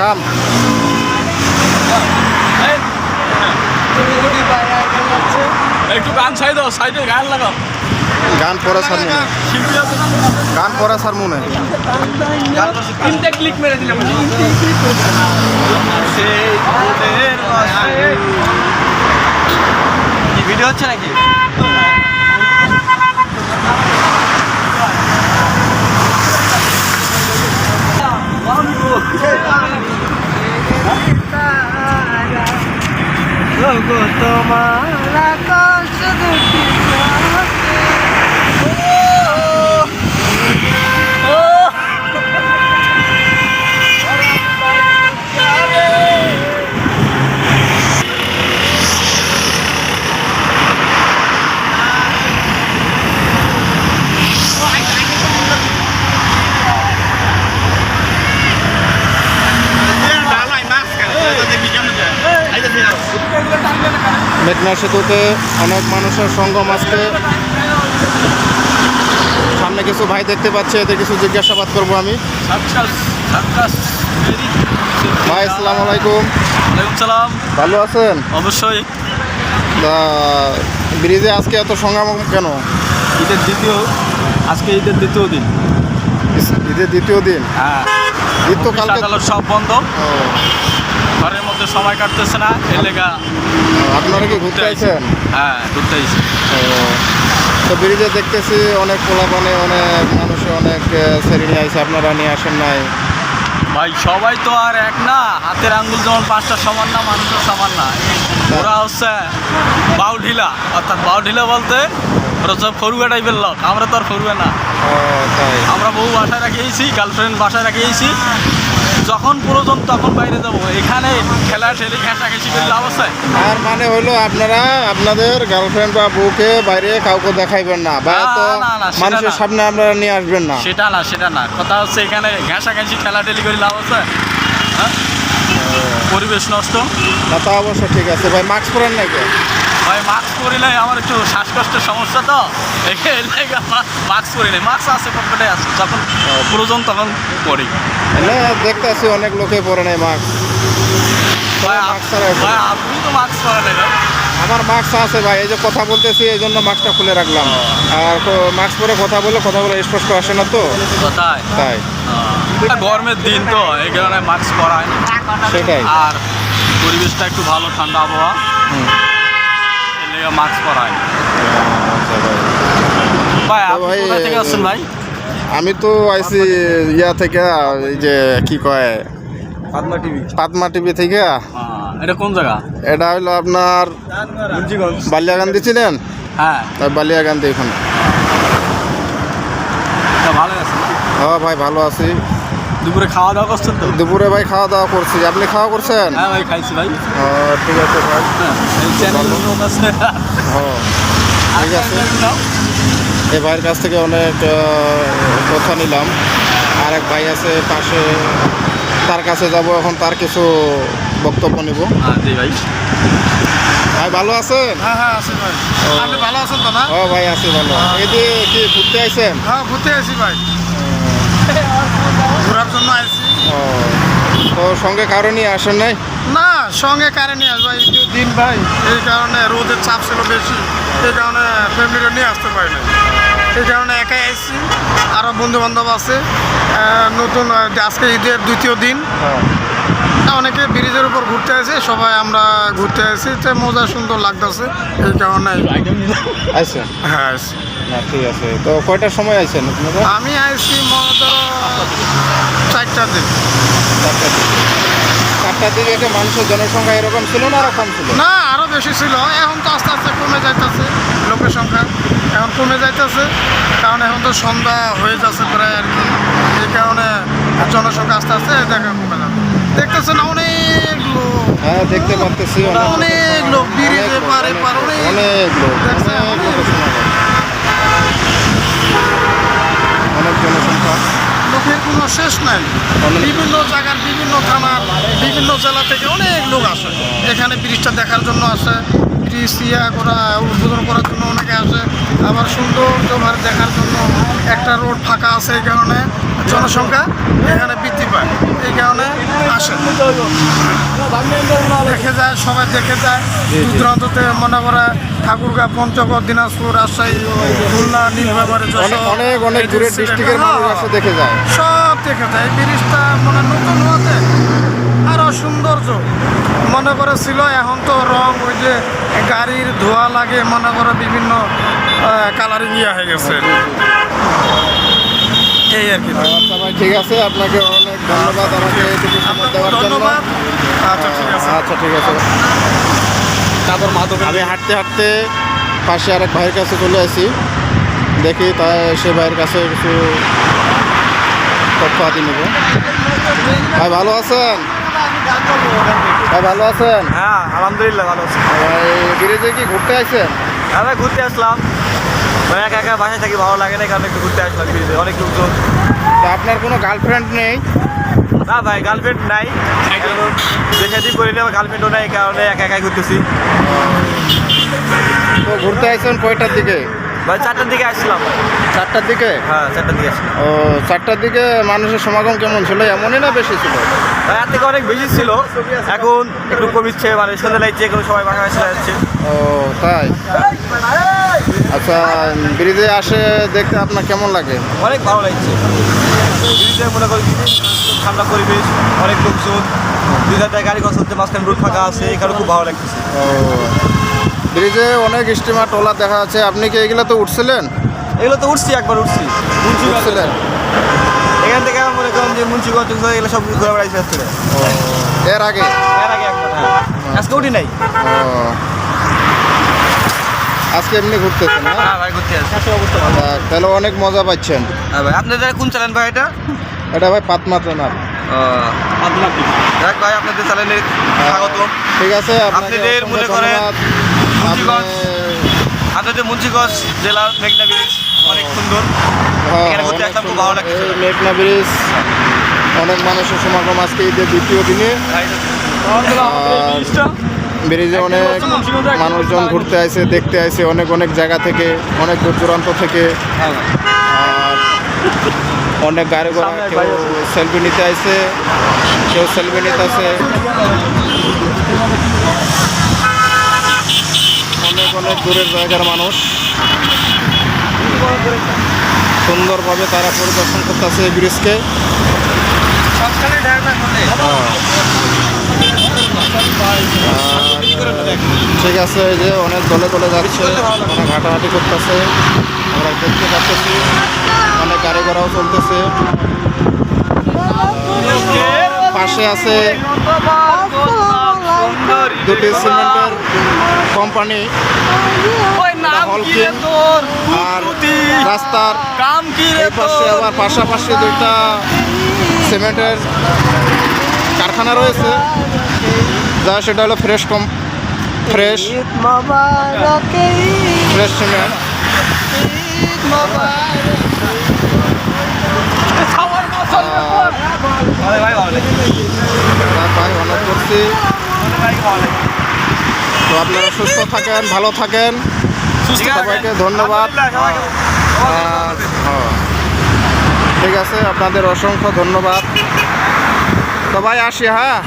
কাম একটু গান ছাই দাও সাইডে গান লাগাও। গান পড়া সার মনে? গান পড়া সার মনে। তিনটে ক্লিক মেরে দিলাম। ভিডিও হচ্ছে নাকি? তোমার আকাশ দুটি। মেঘনা সেতুতে অনেক মানুষের সঙ্গম আজকে সামনে কিছু ভাই দেখতে পাচ্ছি এদের কিছু জিজ্ঞাসাবাদ করব আমি। ভাই আসসালামু আলাইকুম। সালাম। ভালো আছেন? অবশ্যই। ব্রিজে আজকে এত সঙ্গম কেন? ঈদের দ্বিতীয় আজকে ঈদের দ্বিতীয় দিন। ঈদের দ্বিতীয় দিন? হ্যাঁ। ঈদ তো কালকে সব বন্ধ। সময় কাটতেছে না এলাকা লেগা আপনারা কি ঘুরতে আইছেন? হ্যাঁ ঘুরতে আইছি। তো ব্রিজে দেখতেছি অনেক পোলাপানে অনেক মানুষ অনেক সেরি নিয়ে আইছে আপনারা নিয়ে আসেন নাই। ভাই সবাই তো আর এক না হাতের আঙ্গুল যেমন পাঁচটা সমান না মানুষের সমান না। ওরা হচ্ছে বাউ ঢিলা অর্থাৎ বাউ ঢিলা বলতে ওরা সব ফরুয়া টাইপের লোক। আমরা তো আর ফরুয়া না। আমরা বউ বাসায় রাখিয়েছি গার্লফ্রেন্ড বাসায় রাখিয়েছি যখন প্রয়োজন তখন বাইরে যাব। এখানে খেলা ঠেলে ঘেঁষা ঘেঁষি করে লাভ আছে। আর মানে হলো আপনারা আপনাদের গার্লফ্রেন্ড বা বউকে বাইরে কাউকে দেখাইবেন না বা তো মানুষের সামনে আপনারা নিয়ে আসবেন না। সেটা না সেটা না। কথা হচ্ছে এখানে ঘেঁষা ঘেঁষি খেলা ঠেলি করে লাভ আছে। হ্যাঁ? পরিবেশ নষ্ট? না তা অবশ্য ঠিক আছে। ভাই মাস্ক পরেন নাকি ভাই মাস্ক পরিলে আমার একটু শ্বাসকষ্টের সমস্যা তো। মাস্ক পরি নাই। মাস্ক আছে পকেটে আছে যখন প্রয়োজন তখন পরি। দেখতে আছি অনেক লোকে পরে নাই মাস্ক। আপনি তো মাস্ক পরে নাই ভাই। আমার মাস্ক আছে ভাই এই যে কথা বলতেছি এই জন্য মাস্কটা খুলে রাখলাম। আর মাস্ক পরে কথা বলে কথা বলে স্পষ্ট আসে না তো? তাই। গরমের দিন তো এই কারণে মাস্ক পরায় সেটাই। আর পরিবেশটা একটু ভালো ঠান্ডা আবহাওয়া। মাস্ক পরায় ভাই ভাই আপনি কোথা থেকে আসছেন ভাই? আমি তো আইসি ইয়া থেকে এই যে কি কয় পাতমা টিভি। পাতমা টিভি থেকে। এটা কোন জায়গা? এটা হলো আপনার বালিয়াগান্ধী ছিলেন? হ্যাঁ। বালিয়াগান্ধী এখানে। ভালো আছে হ্যাঁ ভাই ভালো আছি। দুপুরে খাওয়া দাওয়া করছেন তো? দুপুরে ভাই খাওয়া দাওয়া করছি। আপনি খাওয়া করছেন? হ্যাঁ ভাই খাইছি ভাই। ও, ঠিক আছে ভাই। হ্যাঁ, এই চ্যানেল আছে। ও, ঠিক আছে। এই ভাইয়ের কাছ থেকে অনেক কথা নিলাম। আর এক ভাই আছে পাশে তার কাছে যাব এখন তার কিছু বক্তব্য নিব। হ্যাঁ জি ভাই। ভাই ভালো আছেন? হ্যাঁ হ্যাঁ আছি ভাই। আপনি ভালো আছেন তো না? ও ভাই আছি ভালো। এই যে কি ঘুরতে আইছেন? হ্যাঁ ঘুরতে আসি ভাই। ও তো সঙ্গে কারও নিয়ে আসেন নাই? না সঙ্গে কারে নিয়ে আসব এই যে দিন ভাই। এই কারণে রোদের চাপ ছিল বেশি এই কারণে ফ্যামিলিটা নিয়ে আসতে পারি না এই কারণে একাই আসছি আরও বন্ধু বান্ধব আছে নতুন আজকে ঈদের দ্বিতীয় দিন। হ্যাঁ। অনেকে ব্রিজের উপর ঘুরতে আসে সবাই আমরা ঘুরতে আসি তো মজা সুন্দর লাগতেছে এই কারণে আইছেন? হ্যাঁ। ঠিক আছে। তো কয়টার সময় আইছেন আমি আসছি মনে ধরো চারটার দিন। চারটার দিকে চারটার দিকে কি মানুষের জনসংখ্যা এরকম ছিল না আরও কম ছিল? না আরও বেশি ছিল। এখন তো আস্তে আস্তে কমে যাইতেছে লোকের সংখ্যা। এখন কমে যাইতেছে কারণ এখন তো সন্ধ্যা হয়ে যাচ্ছে প্রায় আর কি। এই কারণে জনসংখ্যা আস্তে আস্তে দেখা কমে যাবে। দেখতেছেন অনেক লোক। হ্যাঁ দেখতে পাচ্তেছি অনেক লোক। ব্রিজে পারে অনেক অনেক লোক। দেখছেন, অনেক অনেক। লোকের সমাগম। অনেক জনসংখ্যা লোকের কোনো শেষ নাই। বিভিন্ন জায়গার বিভিন্ন থানার, বিভিন্ন জেলা থেকে অনেক লোক আসে। এখানে ব্রিজটা দেখার জন্য আসে। ব্রিজ ইয়া করা উদ্বোধন করার জন্য অনেকে আসে। আবার সৌন্দর্যভাবে দেখার জন্য একটা রোড ফাঁকা আছে এই কারণে। জনসংখ্যা এখানে বৃদ্ধি পায়। এই কারণে আসেন দেখে যায় সবাই দেখে যায়। দূর দূরান্ততে মনে করে ঠাকুরগাঁ পঞ্চগড় দিনাজপুর রাজশাহী খুলনা নীলফামারী অনেক অনেক দূরের ডিস্ট্রিক্টের মানুষ দেখে যায়। সব দেখে যায়। এই ব্রিজটা মানে নতুন হওয়াতে আরও সৌন্দর্য। মনে করে ছিল এখন তো রং ওই যে গাড়ির ধোয়া লাগে মনে করে বিভিন্ন কালারিং ইয়ে হয়ে গেছে। এই আর কি। আচ্ছা ভাই ঠিক আছে আপনাকে অনেক ধন্যবাদ আমাকে এটুকু সময় দেওয়ার জন্য। আচ্ছা ঠিক আছে। আচ্ছা ঠিক আছে। তারপর মাধব আমি হাঁটতে হাঁটতে পাশে আরেক ভাইয়ের কাছে চলে আসি। দেখি তা সে ভাইয়ের কাছে কিছু তথ্য হাতি নেব। ভাই ভালো আছেন? ভাই ভালো আছেন? হ্যাঁ আলহামদুলিল্লাহ ভালো আছি। ভাই ব্রিজে কি ঘুরতে আসছেন আমরা ঘুরতে আসলাম। মানে একা একা বাসায় থাকি ভালো লাগে না কারণ একটু ঘুরতে আসলাম অনেক লোকজন। তো আপনার কোনো গার্লফ্রেন্ড নেই? না ভাই গার্লফ্রেন্ড নাই। দেশাদি করি না গার্লফ্রেন্ডও নাই কারণে একা একাই ঘুরতেছি। তো ঘুরতে আসছেন কয়টার দিকে? ভাই চারটার দিকে আসলাম চারটার দিকে? হ্যাঁ চারটার দিকে আসলাম ও চারটার দিকে মানুষের সমাগম কেমন ছিল? এমনই না বেশি ছিল? ভাই এর থেকে অনেক বেশি ছিল। এখন একটু কমিচ্ছে মানে সন্ধ্যা লাগছে এখন সবাই বাসা বাসা যাচ্ছে। ও তাই? আচ্ছা ব্রিজে আসে দেখতে আপনার কেমন লাগে? অনেক ভালো লাগছে। ব্রিজে মনে করি ঠান্ডা পরিবেশ অনেক লোকজন। দুই হাজার গাড়ি কথা হচ্ছে মাঝখানে রোড ফাঁকা আছে এখানে খুব ভালো লাগছে ও ব্রিজে অনেক স্টিমার ট্রলার দেখা যাচ্ছে। আপনি কি এগুলো তো উঠছিলেন? এগুলো তো উঠছি একবার উঠছি। মুন্সিগঞ্জ। উঠছিলেন? এখান থেকে আমার মনে করেন যে মুন্সিগঞ্জ এগুলো সব ঘুরে বেড়াইছে এর আগে? এর আগে একবার হ্যাঁ। আজকে উঠি নাই। ও আজকে এমনি ঘুরতেছেন হ্যাঁ? হ্যাঁ? ভাই ঘুরতে আসছি। অবস্থা ভালো। তাহলে অনেক মজা পাচ্ছেন। হ্যাঁ ভাই আপনাদের কোন চ্যানেল ভাই এটা? এটা ভাই পাতমা দেখ ভাই আপনাদের চ্যানেলে স্বাগত। ঠিক আছে আপনাদের মনে করেন আপনাদের মুন্সিগঞ্জ জেলার মেঘনা ব্রিজ অনেক সুন্দর। হ্যাঁ, লাগছে। মেঘনা ব্রিজ অনেক মানুষের সমাগম আজকে ঈদের দ্বিতীয় দিনে। ব্রিজে অনেক মানুষজন ঘুরতে আসে দেখতে আসে অনেক অনেক জায়গা থেকে অনেক দূর দূরান্ত থেকে। আর অনেক গাড়ি ঘোড়া কেউ সেলফি নিতে আসে কেউ সেলফি নিতে আসে। অনেক অনেক দূরের জায়গার মানুষ। সুন্দরভাবে তারা পরিদর্শন করতেছে এই ব্রিজকে। ঠিক আছে এই যে অনেক দলে দলে যাচ্ছে অনেক হাঁটাহাঁটি করতেছে। আমরা দেখতে পাচ্ছি অনেক গাড়ি ঘোড়াও চলতেছে। পাশে আছে দুটি সিমেন্টের কোম্পানি আর রাস্তার পাশে আবার পাশাপাশি দুইটা সিমেন্টের কারখানা রয়েছে। যা সেটা হলো ফ্রেশ কম ফ্রেশ ফ্রেশ সিমেন্ট ভাই অনেক করছি তো আপনারা সুস্থ থাকেন ভালো থাকেন। সবাইকে ধন্যবাদ। হ্যাঁ। ঠিক আছে আপনাদের অসংখ্য ধন্যবাদ। তো ভাই আসি হ্যাঁ।